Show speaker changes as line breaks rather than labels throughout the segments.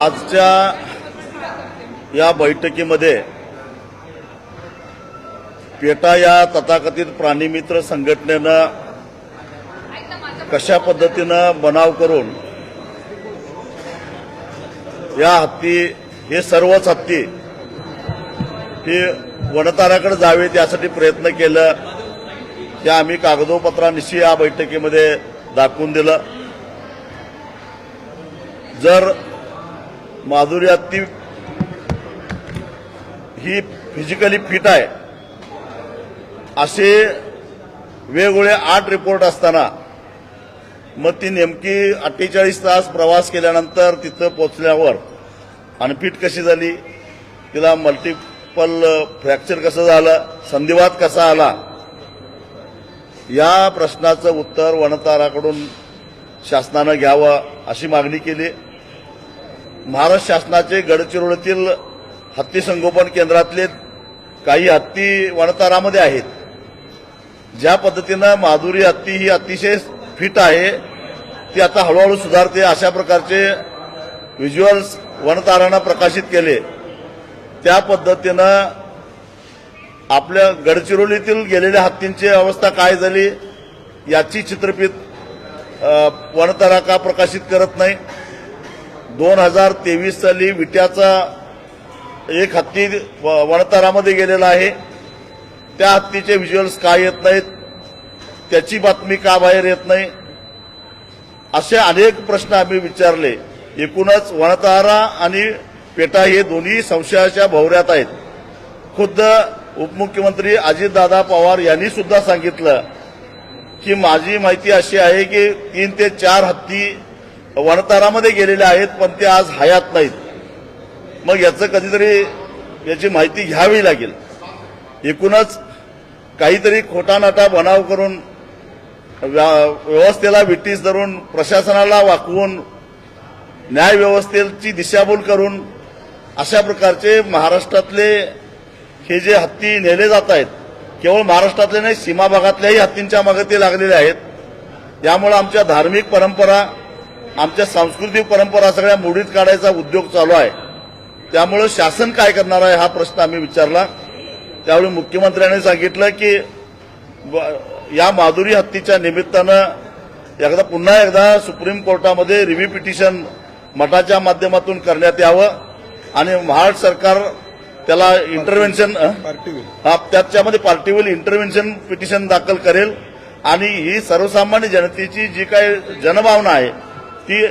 आजच्या या बैठकीमध्ये पेटा या तथाकथित प्राणीमित्र संघटनेनं कशा पद्धतीनं बनाव करून या हत्ती हे सर्वच हत्ती हे वनताराकडे जावे त्यासाठी प्रयत्न केलं ते आम्ही कागदोपत्रानिशी या बैठकीमध्ये दाखवून दिलं. जर माधुरी अत्ती ही फिजिकली फिट आहे. असे वेगवेगळे आठ रिपोर्ट असताना मग ती नेमकी अठ्ठेचाळीस तास प्रवास केल्यानंतर तिथं पोचल्यावर अनफिट कशी झाली तिला मल्टिपल फ्रॅक्चर कसं झालं संधिवात कसा आला या प्रश्नाचं उत्तर वनताराकडून शासनानं घ्यावं अशी मागणी केली. महाराष्ट्र शासनाचे गडचिरोलीतील हत्ती संगोपन केंद्रातले काही हत्ती वनतारामध्ये आहेत. ज्या पद्धतीनं माधुरी हत्ती ही अतिशय फिट आहे ती आता हळूहळू सुधारते. अशा प्रकारचे व्हिज्युअल्स वनतारांना प्रकाशित केले. त्या पद्धतीनं आपल्या गडचिरोलीतील गेलेल्या हत्तींची अवस्था काय झाली याची चित्रफित वनतारा का प्रकाशित करत नाही? दोन हजार तेवीस साली विट्याचा एक हत्ती व- गेलेला आहे. त्या हत्तीचे व्हिज्युअल्स का येत नाहीत? त्याची बातमी का बाहेर येत नाही? असे अनेक प्रश्न आम्ही विचारले. एकूणच वणतारा आणि पेटा हे दोन्ही संशयाच्या भोवऱ्यात आहेत. खुद्द उपमुख्यमंत्री अजितदादा पवार यांनी सुद्धा सांगितलं की माझी माहिती अशी आहे की तीन ते चार हत्ती वरतारामध्ये गेलेले आहेत पण ते आज हयात नाहीत. मग याचं कधीतरी याची माहिती घ्यावी लागेल. एकूणच काहीतरी खोटा नाटा बनाव करून व्या- व्यवस्थेला विटीस धरून प्रशासनाला वाकवून न्यायव्यवस्थेची दिशाभूल करून अशा प्रकारचे महाराष्ट्रातले हे जे हत्ती नेले जात आहेत केवळ महाराष्ट्रातले नाही सीमा भागातल्याही हत्तींच्या मागे ते लागलेले आहेत. त्यामुळे आमच्या धार्मिक परंपरा आमच्या सांस्कृतिक परंपरा सगळ्या मोडीत काढायचा उद्योग चालू आहे. त्यामुळे शासन काय करणार आहे हा प्रश्न आम्ही विचारला. त्यावेळी मुख्यमंत्र्यांनी सांगितलं की या माधुरी हत्तीच्या निमित्तानं एकदा पुन्हा एकदा सुप्रीम कोर्टामध्ये रिव्ह्यू पिटिशन मठाच्या माध्यमातून करण्यात यावं आणि महाराष्ट्र सरकार त्याला इंटरव्हेन्शन हा त्याच्यामध्ये पार्टीवर इंटरव्हेन्शन पिटिशन दाखल करेल. आणि ही सर्वसामान्य जनतेची जी काही जनभावना आहे ती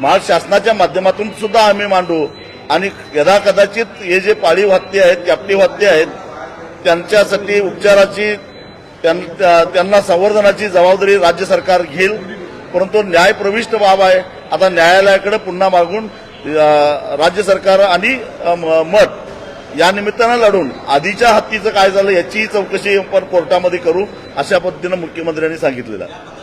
महाशासनाच्या शासनाच्या माध्यमातून सुद्धा आम्ही मांडू. आणि यदा कदाचित हे जे पाळीव हत्ती आहेत कॅप्टिव्ह हत्ती आहेत त्यांच्यासाठी उपचाराची त्यां- त्यांना संवर्धनाची जबाबदारी राज्य सरकार घेईल. परंतु न्यायप्रविष्ट बाब आहे. आता न्यायालयाकडे पुन्हा मागून राज्य सरकार आणि मठ या निमित्तानं लढून आधीच्या हत्तीचं काय झालं याचीही चौकशी आपण कोर्टामध्ये करू अशा पद्धतीनं मुख्यमंत्र्यांनी सांगितलेलं आहे.